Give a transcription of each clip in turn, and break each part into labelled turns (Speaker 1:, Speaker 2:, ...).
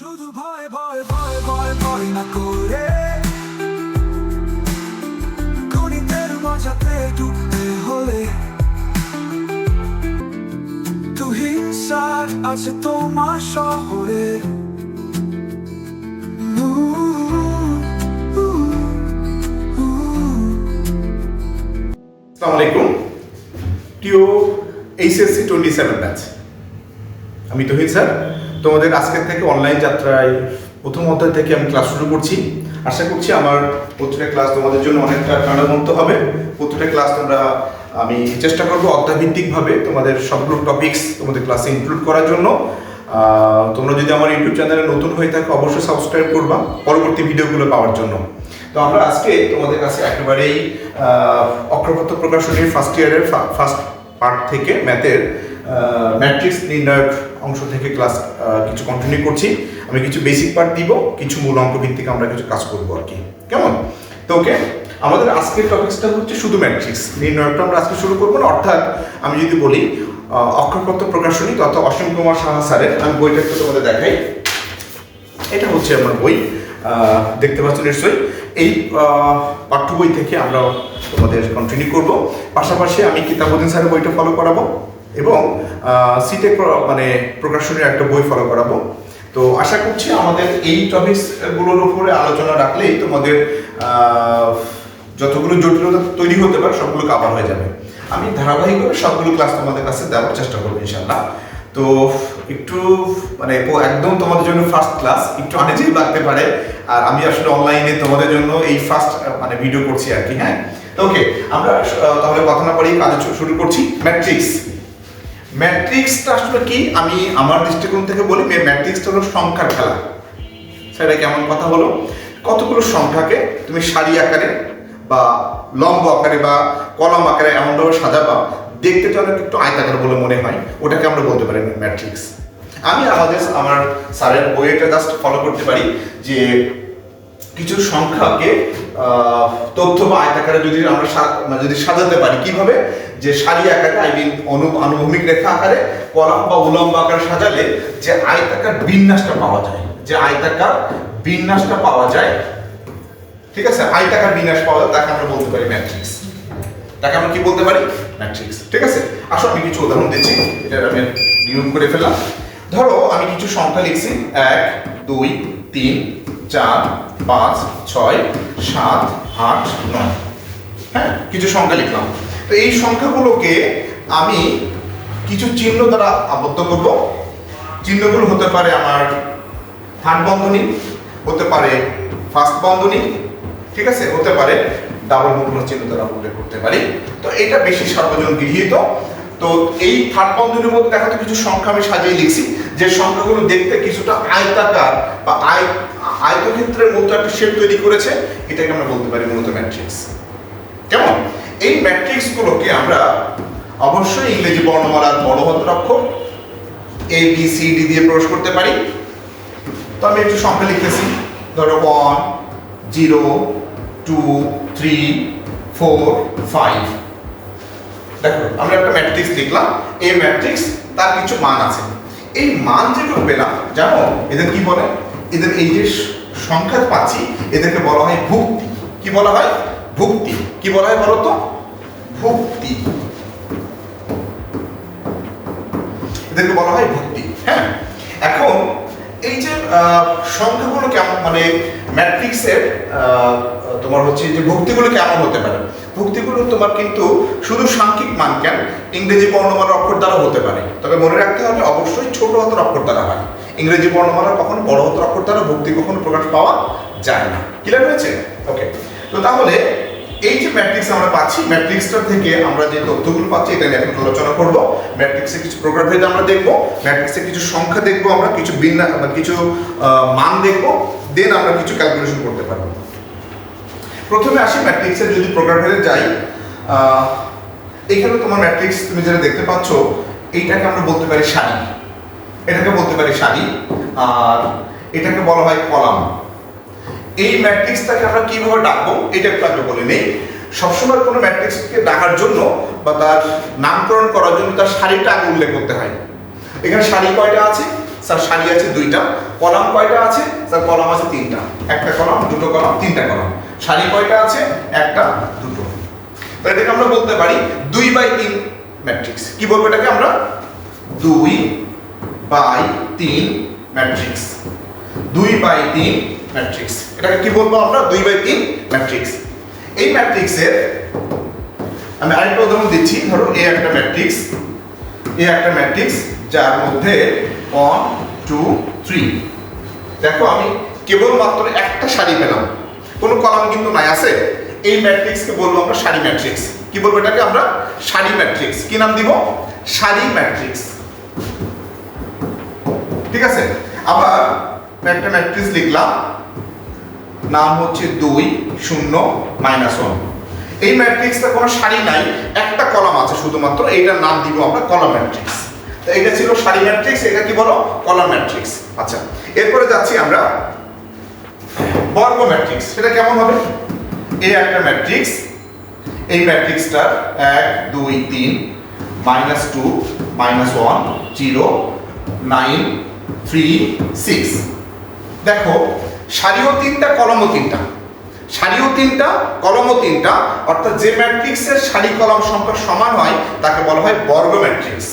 Speaker 1: শুধু ভয় ভয় ভয় ভয় ভয় না করে গণিতের মজাতে ডুবতে হলে তুহিংসার আছে তোমার শহরে
Speaker 2: আলাইকুম প্রিয় এইচএসসি টোয়েন্টি সেভেন ব্যাচ আমি তোহিত স্যার তোমাদের আজকের থেকে অনলাইন যাত্রায় প্রথম অধ্যায় থেকে আমি ক্লাস শুরু করছি আশা করছি আমার প্রত্যেকটা ক্লাস তোমাদের জন্য অনেকটা প্রাণবন্ত হবে প্রত্যেকটা ক্লাস তোমরা আমি চেষ্টা করবো অধ্যাভিত্তিকভাবে তোমাদের সবগুলো টপিক্স তোমাদের ক্লাসে ইনক্লুড করার জন্য তোমরা যদি আমার ইউটিউব চ্যানেলে নতুন হয়ে থাকো অবশ্যই সাবস্ক্রাইব করবা পরবর্তী ভিডিওগুলো পাওয়ার জন্য তো আমরা আজকে তোমাদের কাছে একেবারেই অক্ষরপত্র প্রকাশনীর ফার্স্ট ইয়ারের ফার্স্ট পার্ট থেকে ম্যাথের ম্যাট্রিক্স নির্ণায়ক অংশ থেকে ক্লাস কিছু কন্টিনিউ করছি আমি কিছু বেসিক পার্ট দিব কিছু মূল অঙ্ক ভিত্তিক আমরা কিছু কাজ করবো আর কি কেমন তো ওকে আমাদের আজকের টপিক্সটা হচ্ছে শুধু ম্যাট্রিক্স নির্ণয়টা আমরা আজকে শুরু করবো না অর্থাৎ আমি যদি বলি অক্ষরপত্র প্রকাশনী তথা অসীম কুমার সাহা স্যারের আমি বইটা একটু তোমাদের দেখাই এটা হচ্ছে আমার বই দেখতে পাচ্ছ নিশ্চয়ই এই পাঠ্য বই থেকে আমরা তোমাদের কন্টিনিউ করব পাশাপাশি আমি কিতাবুদ্দিন স্যারের বইটা ফলো করাবো এবং সিটেক মানে প্রকাশনীর একটা বই ফলো করাবো তো আশা করছি আমাদের এই টপিকসগুলোর উপরে আলোচনা রাখলেই তোমাদের যতগুলো জটিলতা তৈরি হতে পারে সবগুলো কাভার হয়ে যাবে আমি ধারাবাহিকভাবে সবগুলো ক্লাস তোমাদের কাছে দেওয়ার চেষ্টা করবো ইনশাল্লাহ তো একটু মানে একদম তোমাদের জন্য ফার্স্ট ক্লাস একটু আনেজেই লাগতে পারে আর আমি আসলে অনলাইনে তোমাদের জন্য এই ফার্স্ট মানে ভিডিও করছি আর কি হ্যাঁ ওকে আমরা তাহলে কথা না পরেই কাজ শুরু করছি ম্যাট্রিক্স ম্যাট্রিক্সটা আসলে কি আমি আমার দৃষ্টিকোণ থেকে বলি ম্যাট্রিক্সটা হলো সংখ্যার খেলা সেটা কেমন কথা হলো কতগুলো সংখ্যাকে তুমি সারি আকারে বা লম্ব আকারে বা কলম আকারে এমনভাবে সাজাবা দেখতে তো অনেক একটু আয়তাকার বলে মনে হয় ওটাকে আমরা বলতে পারি ম্যাট্রিক্স আমি আমাদের আমার স্যারের বইয়েটা জাস্ট ফলো করতে পারি যে কিছু সংখ্যাকে তথ্য বা আয়তাকারে যদি আমরা মানে যদি সাজাতে পারি কিভাবে যে সারি আকারে আই মিন অনু আনুভূমিক রেখা আকারে কলাম বা উলম্ব আকারে সাজালে যে আয়তাকার বিন্যাসটা পাওয়া যায় যে আয়তাকার বিন্যাসটা পাওয়া যায় ঠিক আছে আয়তাকার বিন্যাস পাওয়া যায় তাকে আমরা বলতে পারি ম্যাট্রিক্স তাকে আমরা কি বলতে পারি ম্যাট্রিক্স ঠিক আছে আসো আমি কিছু উদাহরণ দিচ্ছি এটা আমি নিয়ম করে ফেললাম ধরো আমি কিছু সংখ্যা লিখছি এক দুই তিন চার পাঁচ ছয় সাত আট নয় হ্যাঁ কিছু সংখ্যা লিখলাম তো এই সংখ্যাগুলোকে আমি কিছু চিহ্ন দ্বারা আবদ্ধ করব চিহ্নগুলো হতে পারে আমার থার্ড বন্ধনী হতে পারে ফার্স্ট বন্ধনী ঠিক আছে হতে পারে ডাবল বন্ধনের চিহ্ন দ্বারা উল্লেখ করতে পারি তো এটা বেশি সর্বজন গৃহীত তো এই থার্ড বন্ধনীর মধ্যে দেখা তো কিছু সংখ্যা আমি সাজিয়ে লিখছি যে সংখ্যাগুলো দেখতে কিছুটা আয়তাকার বা আয় আয়তক্ষেত্রের মতো একটা শেপ তৈরি করেছে এটাকে আমরা বলতে পারি মূলত ম্যাট্রিক্স কেমন এই ম্যাট্রিক্সগুলোকে আমরা অবশ্যই ইংরেজি বর্ণমালার বড় হাতের অক্ষর এ বি সি ডি দিয়ে প্রবেশ করতে পারি তো আমি একটু সংখ্যা লিখেছি ধরো one zero two three four five দেখো আমরা একটা ম্যাট্রিক্স লিখলাম এই ম্যাট্রিক্স তার কিছু মান আছে এই মান যেগুলো পেলাম জানো এদের কি বলে এদের এই যে সংখ্যা পাচ্ছি এদেরকে বলা হয় ভুক্তি কি বলা হয় ভুক্তি কি বলা হয় বলতো ভুক্তি এদেরকে বলা হয় ভুক্তি হ্যাঁ এখন এই যে সংখ্যাগুলো কেমন মানে ম্যাট্রিক্সের তোমার হচ্ছে যে ভুক্তিগুলো কেমন হতে পারে ভুক্তিগুলো তোমার কিন্তু শুধু সাংখ্যিক মান কেন ইংরেজি বর্ণমালা অক্ষর দ্বারা হতে পারে তবে মনে রাখতে হবে অবশ্যই ছোট হাতের অক্ষর দ্বারা হয় ইংরেজি বর্ণমালা কখনো বড় হতে অক্ষর দ্বারা ভক্তি কখনো প্রকাশ পাওয়া যায় না ক্লিয়ার হয়েছে ওকে তো তাহলে এই যে ম্যাট্রিক্স আমরা পাচ্ছি ম্যাট্রিক্সটা থেকে আমরা যে তথ্যগুলো পাচ্ছি এটা নিয়ে এখন আলোচনা করব ম্যাট্রিক্সে কিছু প্রোগ্রাম ভেদ আমরা দেখব ম্যাট্রিক্সে কিছু সংখ্যা দেখব আমরা কিছু বা মানে কিছু মান দেখব দেন আমরা কিছু ক্যালকুলেশন করতে পারব প্রথমে আসি ম্যাট্রিক্সে যদি প্রোগ্রাম ভেদে যাই এখানে তোমার ম্যাট্রিক্স তুমি যেটা দেখতে পাচ্ছ এইটাকে আমরা বলতে পারি সারি এটাকে বলতে পারি সারি আর এটাকে বলা হয় কলাম এই ম্যাট্রিক্সটাকে আমরা কিভাবে ডাকবো এটা একটু আগে বলে নেই সবসময় কোনো ম্যাট্রিক্সকে ডাকার জন্য বা তার নামকরণ করার জন্য তার সারিটা আগে উল্লেখ করতে হয় এখানে সারি কয়টা আছে স্যার সারি আছে দুইটা কলাম কয়টা আছে স্যার কলাম আছে তিনটা একটা কলাম দুটো কলাম তিনটা কলাম সারি কয়টা আছে একটা দুটো তাই এটাকে আমরা বলতে পারি দুই বাই তিন ম্যাট্রিক্স কি বলবো এটাকে আমরা দুই বাই তিন ম্যাট্রিক্স দুই বাই তিন ম্যাট্রিক্স এটাকে কি বলবো আমরা দুই বাই তিন ম্যাট্রিক্স এই ম্যাট্রিক্সের আমি আরেকটা উদাহরণ দিচ্ছি ধরো এ একটা ম্যাট্রিক্স এ একটা ম্যাট্রিক্স যার মধ্যে ওয়ান টু থ্রি দেখো আমি কেবলমাত্র একটা সারি পেলাম কোনো কলাম কিন্তু নাই আছে এই ম্যাট্রিক্সকে বলবো আমরা সারি ম্যাট্রিক্স কি বলবো এটাকে আমরা সারি ম্যাট্রিক্স কি নাম দিব সারি ম্যাট্রিক্স ঠিক আছে আবার একটা ম্যাট্রিক্স লিখলাম নাম হচ্ছে দুই শূন্য মাইনাস ওয়ান এই ম্যাট্রিক্সটা কোনো সারি নাই একটা কলাম আছে শুধুমাত্র এইটার নাম দিব আমরা কলাম ম্যাট্রিক্স তো এটা ছিল সারি ম্যাট্রিক্স এটা কি বলো কলাম ম্যাট্রিক্স আচ্ছা এরপরে যাচ্ছি আমরা বর্গ ম্যাট্রিক্স সেটা কেমন হবে এই একটা ম্যাট্রিক্স এই ম্যাট্রিক্সটার এক দুই তিন minus two minus one zero nine three six দেখো সারিও তিনটা কলমও তিনটা সারিও তিনটা কলমও তিনটা অর্থাৎ যে ম্যাট্রিক্সের সারি কলম সংখ্যা সমান হয় তাকে বলা হয় বর্গ ম্যাট্রিক্স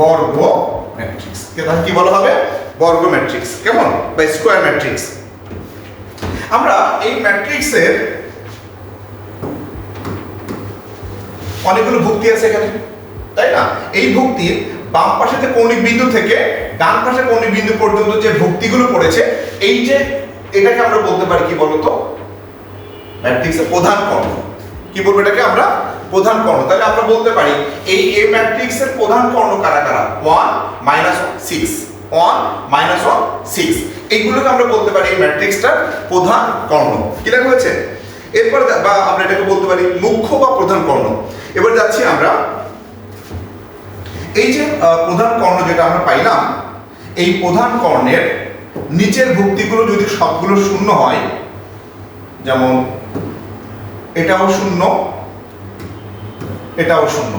Speaker 2: বর্গ ম্যাট্রিক্স তাহলে কি বলা হবে বর্গ ম্যাট্রিক্স কেমন বা স্কোয়ার ম্যাট্রিক্স আমরা এই ম্যাট্রিক্সের অনেকগুলো ভুক্তি আছে এখানে তাই না এই ভুক্তির বাম পাশে যে কৌণিক বিন্দু থেকে ডান পাশে কৌণিক বিন্দু পর্যন্ত যে ভুক্তিগুলো পড়েছে এই যে এটাকে আমরা বলতে পারি কি বলতো ম্যাট্রিক্সের প্রধান কর্ণ কি বলবো এটাকে আমরা প্রধান কর্ণ তাহলে আমরা বলতে পারি এই এ ম্যাট্রিক্সের প্রধান কর্ণ কারা কারা one minus six one minus one six এইগুলোকে আমরা বলতে পারি এই ম্যাট্রিক্সটার প্রধান কর্ণ কি লেখা হয়েছে এরপর বা আমরা এটাকে বলতে পারি মুখ্য বা প্রধান কর্ণ এবার যাচ্ছি আমরা এই যে প্রধান কর্ণ যেটা আমরা পাইলাম এই প্রধান কর্ণের নিচের ভুক্তিগুলো যদি সবগুলো শূন্য হয় যেমন এটাও শূন্য এটাও শূন্য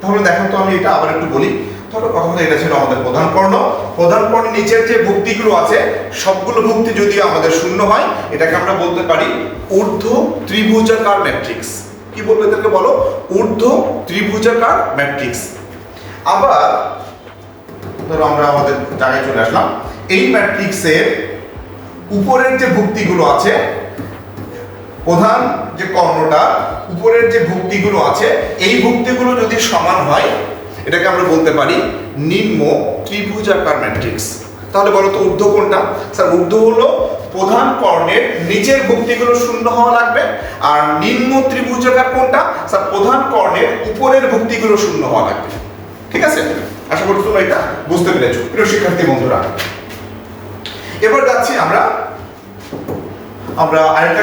Speaker 2: তাহলে দেখো তো আমি এটা আবার একটু বলি ধরো কথা এটা ছিল আমাদের প্রধান কর্ণ প্রধান কর্ণ নিচের যে ভুক্তিগুলো আছে সবগুলো ভুক্তি যদি আমাদের শূন্য হয় এটাকে আমরা বলতে পারি ঊর্ধ্ব ত্রিভুজাকার ম্যাট্রিক্স কি বলবো এদেরকে বলো ঊর্ধ্ব ত্রিভুজাকার ম্যাট্রিক্স আবার ধরো আমরা আমাদের জায়গায় চলে আসলাম এই ম্যাট্রিক্সের উপরের যে ভুক্তিগুলো আছে প্রধান যে কর্ণটা উপরের যে ভুক্তিগুলো আছে এই ভুক্তিগুলো যদি সমান হয় এটাকে আমরা বলতে পারি নিম্ন ত্রিভুজাকার ম্যাট্রিক্স তাহলে বলতো ঊর্ধ্ব কোনটা স্যার ঊর্ধ্ব হলো প্রধান কর্ণের নিচের ভুক্তিগুলো শূন্য হওয়া লাগবে আর নিম্ন ত্রিভুজাকার কোনটা স্যার প্রধান কর্ণের উপরের ভুক্তিগুলো শূন্য হওয়া লাগবে ঠিক আছে আশা করি তোমরা এটা বুঝতে পেরেছ প্রিয় শিক্ষার্থী বন্ধুরা এবার যাচ্ছি আমরা আমরা আরেকটা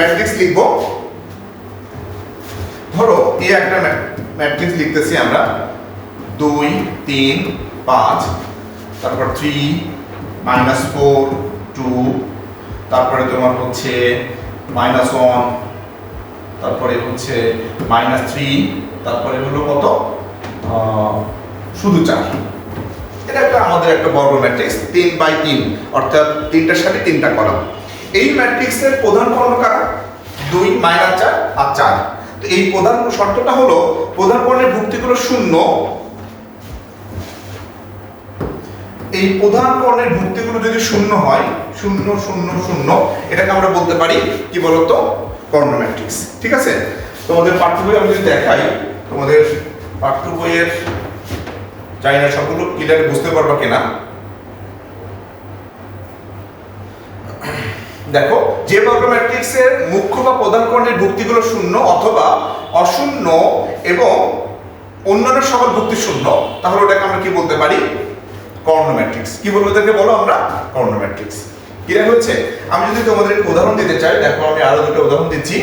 Speaker 2: ম্যাট্রিক্স লিখবো ধরো এই একটা ম্যাট্রিক্স লিখতেছি আমরা দুই তিন পাঁচ তারপর থ্রি মাইনাস ফোর টু তারপরে তোমার হচ্ছে মাইনাস ওয়ান তারপরে হচ্ছে মাইনাস থ্রি তারপরে হলো কত শুধু চার এটা একটা আমাদের একটা বর্গ ম্যাট্রিক্স তিন বাই তিন অর্থাৎ তিনটার সাথে তিনটা কলাম এই ম্যাট্রিক্সের প্রধান কলম কারা দুই মাইনাস চার আর চার তো এই প্রধান শর্তটা হলো প্রধান কর্ণের ভুক্তিগুলো শূন্য এই প্রধান কর্ণের ভুক্তিগুলো যদি শূন্য হয় শূন্য শূন্য শূন্য এটাকে আমরা বলতে পারি কি বলতো কর্ণ ম্যাট্রিক্স ঠিক আছে তোমাদের পাঠ্যবই আমি যদি দেখাই তোমাদের পাঠ্য বইয়ের চাই না সকল ক্লিয়ার বুঝতে পারবো কিনা দেখো যে বর্গ ম্যাট্রিক্সের মুখ্য বা প্রধান কর্ণের ভুক্তিগুলো শূন্য অথবা অশূন্য এবং অন্যান্য সকল ভুক্তি শূন্য তাহলে ওটাকে আমরা কি বলতে পারি কর্ণ ম্যাট্রিক্স কি বলবো তাকে বলো আমরা কর্ণ ম্যাট্রিক্স কিরা হচ্ছে আমি যদি তোমাদের উদাহরণ দিতে চাই দেখো আমি আরো দুটো উদাহরণ দিচ্ছি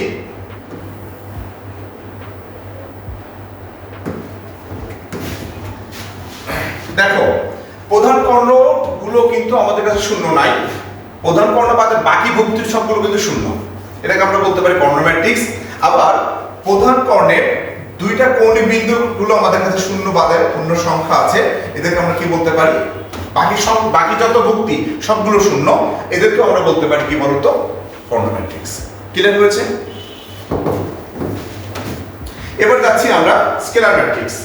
Speaker 2: দেখো প্রধান কর্ণগুলো কিন্তু আমাদের কাছে শূন্য নাই প্রধান কর্ণ বাদে বাকি ভক্তির সবগুলো কিন্তু শূন্য এটাকে আমরা বলতে পারি কর্ণ ম্যাট্রিক্স আবার প্রধান কর্ণের দুইটা কোণ গুলো আমাদের কাছে শূন্য বাদে পূর্ণ সংখ্যা আছে এদেরকে আমরা কি বলতে পারি বাকি সব বাকি যত ভক্তি সবগুলো শূন্য এদেরকে আমরা বলতে পারি কি বলতো কর্ণ ম্যাট্রিক্স ক্লিয়ার হয়েছে এবার যাচ্ছি আমরা স্কেলার ম্যাট্রিক্স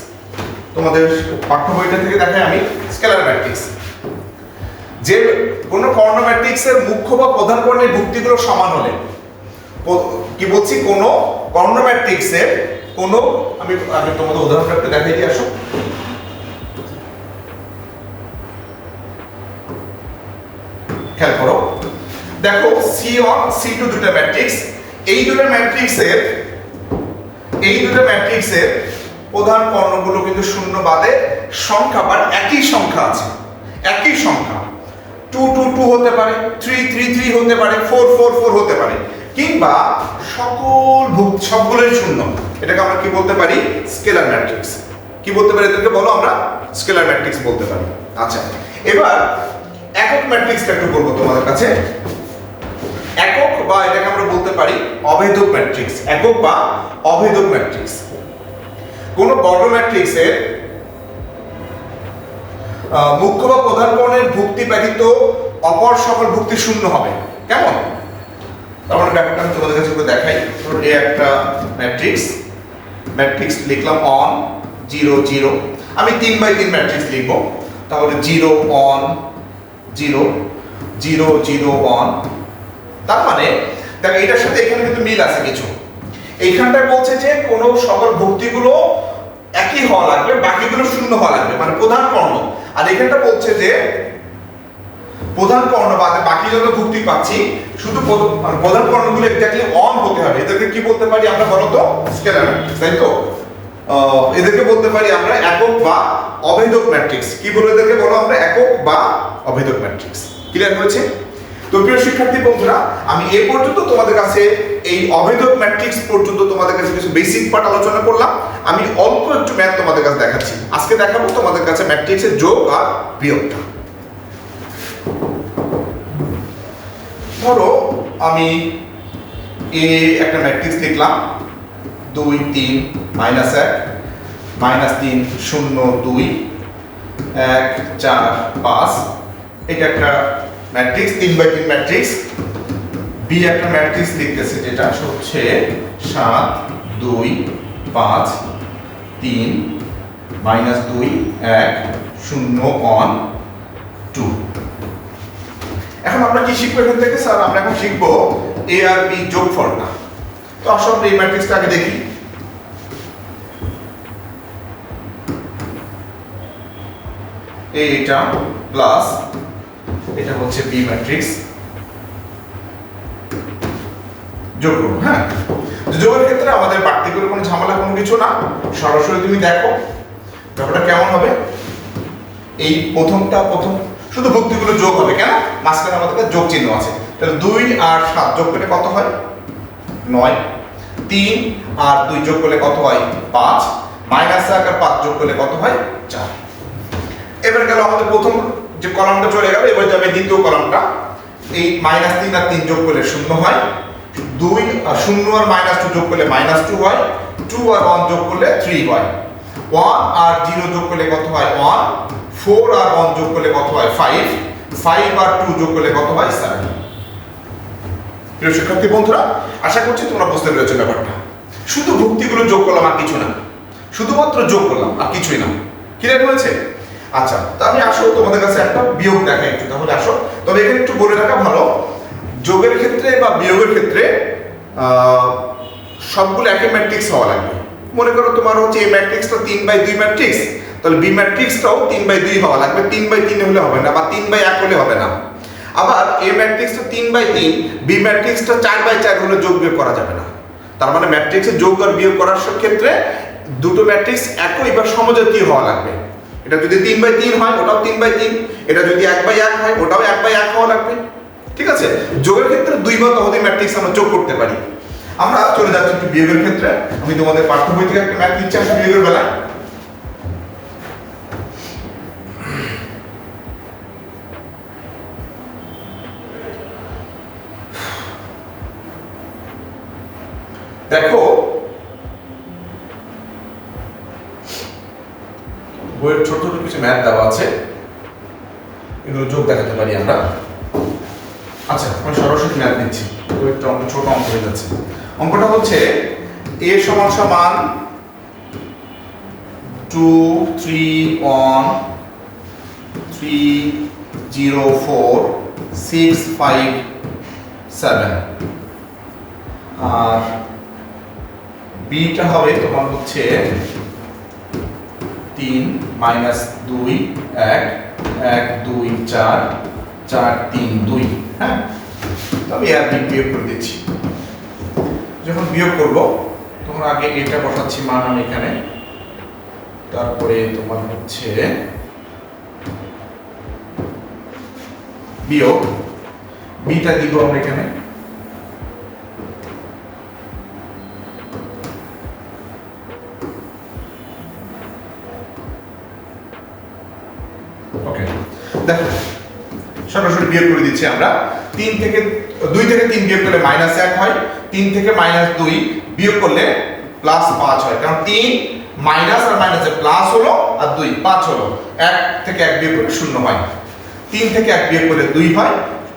Speaker 2: তোমাদের পাঠ্য বইটা থেকে দেখাই আমি স্কেলার ম্যাট্রিক্স যে কোনো কর্ণ এর মুখ্য বা প্রধান কর্ণের ভুক্তিগুলো সমান হলে কি বলছি কোন কর্ণ এর কোন আমি আমি তোমাদের উদাহরণটা একটু দেখাই দিয়ে আসো খেয়াল করো দেখো সি অন সি টু দুটো ম্যাট্রিক্স এই দুটো ম্যাট্রিক্সের এই দুটো ম্যাট্রিক্সের প্রধান কর্ণগুলো কিন্তু শূন্য বাদে সংখ্যা বা একই সংখ্যা আছে একই সংখ্যা টু টু টু হতে পারে থ্রি থ্রি থ্রি হতে পারে ফোর ফোর ফোর হতে পারে কিংবা সকল ভুক সবগুলোই শূন্য এটাকে আমরা কি বলতে পারি স্কেলার ম্যাট্রিক্স কি বলতে পারি এদেরকে বলো আমরা স্কেলার ম্যাট্রিক্স বলতে পারি আচ্ছা এবার একক ম্যাট্রিক্সটা একটু বলবো তোমাদের কাছে একক বা এটাকে আমরা বলতে পারি অভেদক ম্যাট্রিক্স একক বা অভেদক ম্যাট্রিক্স কোনো বর্গ ম্যাট্রিক্সের মুখ্য বা প্রধান পণের ভুক্তি ব্যতীত অপর সকল ভুক্তি শূন্য হবে কেমন তারপর মানে ব্যাপারটা আমি তোমাদের কাছে দেখাই এ একটা ম্যাট্রিক্স ম্যাট্রিক্স লিখলাম অন জিরো জিরো আমি তিন বাই তিন ম্যাট্রিক্স লিখবো তাহলে zero one zero zero zero one তার মানে দেখো এটার সাথে এখানে কিন্তু মিল আছে কিছু এইখানটায় বলছে যে কোন সকল ভক্তিগুলো একই হওয়া লাগবে বাকিগুলো শূন্য হওয়া লাগবে মানে প্রধান কর্ণ আর এখানটা বলছে যে প্রধান কর্ণ বা বাকি যত ভক্তি পাচ্ছি শুধু মানে প্রধান কর্ণগুলো এক্স্যাক্টলি অন হতে হবে এদেরকে কি বলতে পারি আমরা বলতো স্কেলার তাই তো এদেরকে বলতে পারি আমরা একক বা অভেদক ম্যাট্রিক্স কি বলে এদেরকে বলো আমরা একক বা অভেদক ম্যাট্রিক্স ক্লিয়ার হয়েছে তো প্রিয় শিক্ষার্থী বন্ধুরা আমি এ পর্যন্ত তোমাদের কাছে এই অভেদক ম্যাট্রিক্স পর্যন্ত তোমাদের কাছে কিছু বেসিক পার্ট আলোচনা করলাম আমি অল্প একটু ম্যাথ তোমাদের কাছে দেখাচ্ছি আজকে দেখাবো তোমাদের কাছে ম্যাট্রিক্সের যোগ আর বিয়োগ ধরো আমি এ একটা ম্যাট্রিক্স লিখলাম দুই তিন মাইনাস এক মাইনাস তিন শূন্য দুই এক চার পাঁচ এটা একটা ম্যাট্রিক্স তিন বাই তিন ম্যাট্রিক্স বি একটা ম্যাট্রিক্স লিখতেছে যেটা হচ্ছে সাত দুই পাঁচ তিন মাইনাস দুই এক শূন্য অন টু এখন আমরা কি শিখবো এখান থেকে স্যার আমরা এখন শিখবো এ আর বি যোগফলটা তো আসলে আমরা এই ম্যাট্রিক্সটা আগে দেখি এটা প্লাস এটা হচ্ছে বি ম্যাট্রিক্স যোগ করুন হ্যাঁ যোগের ক্ষেত্রে আমাদের বাড়তি করে কোনো ঝামেলা কোনো কিছু না সরাসরি তুমি দেখো ব্যাপারটা কেমন হবে এই প্রথমটা প্রথম শুধু ভক্তিগুলো যোগ হবে কেন মাঝখানে আমাদের যোগ চিহ্ন আছে তাহলে দুই আর সাত যোগ করলে কত হয় নয় তিন আর দুই যোগ করলে কত হয় পাঁচ মাইনাস এক আর পাঁচ যোগ করলে কত হয় চার এবার গেল আমাদের প্রথম যে কলমটা চলে গেল এবার যাবে দ্বিতীয় কলমটা এই মাইনাস তিন আর তিন যোগ করলে শূন্য হয় দুই শূন্য আর মাইনাস টু যোগ করলে মাইনাস টু হয় টু আর ওয়ান যোগ করলে থ্রি হয় ওয়ান আর জিরো যোগ করলে কত হয় ওয়ান ফোর আর ওয়ান যোগ করলে কত হয় ফাইভ ফাইভ আর টু যোগ করলে কত হয় সেভেন প্রিয় শিক্ষার্থী বন্ধুরা আশা করছি তোমরা বুঝতে পেরেছো ব্যাপারটা শুধু ভুক্তিগুলো যোগ করলাম আর কিছু না শুধুমাত্র যোগ করলাম আর কিছুই না রে হয়েছে আচ্ছা তো আমি আসো তোমাদের কাছে একটা বিয়োগ দেখা একটু তাহলে আসো তবে এখানে একটু বলে রাখা ভালো যোগের ক্ষেত্রে বা বিয়োগের ক্ষেত্রে সবগুলো একই ম্যাট্রিক্স হওয়া লাগবে মনে করো তোমার হচ্ছে এই ম্যাট্রিক্সটা তিন বাই দুই ম্যাট্রিক্স তাহলে বি ম্যাট্রিক্সটাও তিন বাই দুই হওয়া লাগবে তিন বাই তিন হলে হবে না বা তিন বাই এক হলে হবে না আবার এ ম্যাট্রিক্সটা তিন বাই তিন বি ম্যাট্রিক্সটা চার বাই চার হলে যোগ বিয়োগ করা যাবে না তার মানে ম্যাট্রিক্সে যোগ আর বিয়োগ করার ক্ষেত্রে দুটো ম্যাট্রিক্স একই বা সমজাতীয় হওয়া লাগবে এটা যদি তিন বাই তিন হয় ওটাও তিন বাই তিন এটা যদি এক বাই এক হয় ওটাও এক বাই এক হওয়া লাগবে ঠিক আছে যোগের ক্ষেত্রে দুই বা তহদিন ম্যাট্রিক্স আমরা যোগ করতে পারি আমরা চলে যাচ্ছি একটু বিয়োগের ক্ষেত্রে আমি তোমাদের পাঠ্য বই থেকে একটা ম্যাথ দিচ্ছি আসলে বিয়োগের বেলায় দেখো বইয়ের ছোট ছোট কিছু ম্যাথ দেওয়া আছে এগুলো যোগ দেখাতে পারি আমরা আচ্ছা আমি সরাসরি ম্যাথ দিচ্ছি বইয়েরটা অঙ্ক ছোট অঙ্ক হয়ে যাচ্ছে অঙ্কটা হচ্ছে এ সমান সমান two three one three zero four six five seven আর বিটা হবে তোমার হচ্ছে তিন মাইনাস দুই এক এক দুই চার চার তিন দুই হ্যাঁ তবে আর বিয়োগ করে দিচ্ছি যখন বিয়োগ করব তখন আগে এটা বসাচ্ছি মান আমি এখানে তারপরে তোমার হচ্ছে বিয়োগ বিটা দিব আমরা এখানে বিয়োগ করে দিচ্ছি আমরা তিন থেকে দুই থেকে তিন বিয়োগ করলে মাইনাস এক হয় তিন থেকে মাইনাস দুই বিয়োগ করলে প্লাস পাঁচ হয় কারণ তিন মাইনাস আর মাইনাসে প্লাস হলো আর দুই পাঁচ হলো এক থেকে এক বিয়োগ করলে শূন্য হয় তিন থেকে এক বিয়োগ করলে দুই হয়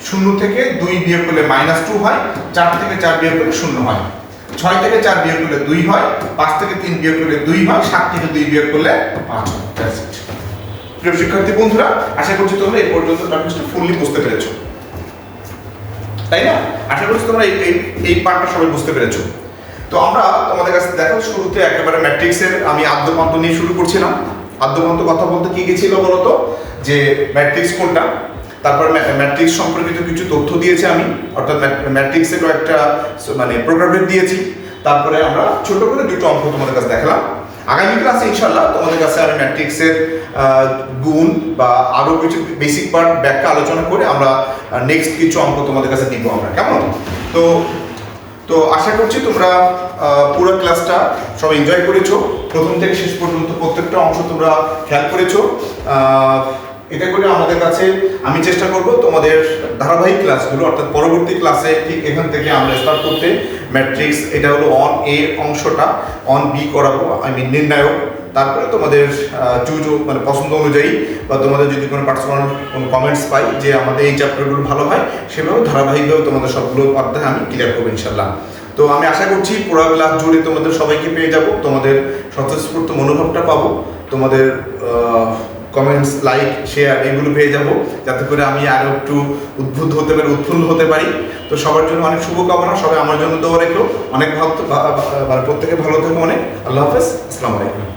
Speaker 2: শূন্য থেকে দুই বিয়োগ করলে মাইনাস টু হয় চার থেকে চার বিয়োগ করলে শূন্য হয় ছয় থেকে চার বিয়োগ করলে দুই হয় পাঁচ থেকে তিন বিয়োগ করলে দুই হয় সাত থেকে দুই বিয়োগ করলে পাঁচ হয় প্রিয় শিক্ষার্থী বন্ধুরা আশা করছি তোমরা এই পর্যন্ত টপিকসটা ফুললি বুঝতে পেরেছো তাই না আশা করছি তোমরা এই এই পার্টটা সবাই বুঝতে পেরেছো তো আমরা তোমাদের কাছে দেখো শুরুতে একেবারে ম্যাট্রিক্সের আমি আদ্যপান্ত নিয়ে শুরু করছিলাম আদ্যপান্ত কথা বলতে কি গেছিল বলতো যে ম্যাট্রিক্স কোনটা তারপর ম্যাট্রিক্স সম্পর্কিত কিছু তথ্য দিয়েছি আমি অর্থাৎ ম্যাট্রিক্সের কয়েকটা মানে প্রোগ্রামের দিয়েছি তারপরে আমরা ছোট করে দুটো অঙ্ক তোমাদের কাছে দেখালাম আগামী ক্লাসে ইনশাল্লাহ তোমাদের কাছে আমি ম্যাট্রিক্সের গুণ বা আরও কিছু বেসিক পার্ট ব্যাখ্যা আলোচনা করে আমরা নেক্সট কিছু অঙ্ক তোমাদের কাছে দিব আমরা কেমন তো তো আশা করছি তোমরা পুরো ক্লাসটা সব এনজয় করেছো প্রথম থেকে শেষ পর্যন্ত প্রত্যেকটা অংশ তোমরা খেয়াল করেছো এতে করে আমাদের কাছে আমি চেষ্টা করব তোমাদের ধারাবাহিক ক্লাসগুলো অর্থাৎ পরবর্তী ক্লাসে ঠিক এখান থেকে আমরা স্টার্ট করতে ম্যাট্রিক্স এটা হলো অন এ অংশটা অন বি করাবো আই মিন নির্ণায়ক তারপরে তোমাদের চুজ মানে পছন্দ অনুযায়ী বা তোমাদের যদি কোনো পার্সোনাল কোনো কমেন্টস পাই যে আমাদের এই চ্যাপ্টারগুলো ভালো হয় সেভাবে ধারাবাহিকভাবে তোমাদের সবগুলো অধ্যায় আমি ক্লিয়ার করবো ইনশাল্লাহ তো আমি আশা করছি পুরো ক্লাস জুড়ে তোমাদের সবাইকে পেয়ে যাব তোমাদের স্বতঃস্ফূর্ত মনোভাবটা পাবো তোমাদের কমেন্টস লাইক শেয়ার এগুলো পেয়ে যাব যাতে করে আমি আরও একটু উদ্ভুত হতে পারি উৎফুল্ল হতে পারি তো সবার জন্য অনেক শুভকামনা সবাই আমার জন্য দোয়া রেখো অনেক ভালো প্রত্যেকে ভালো থাকবো অনেক আল্লাহ হাফেজ আসসালামু আলাইকুম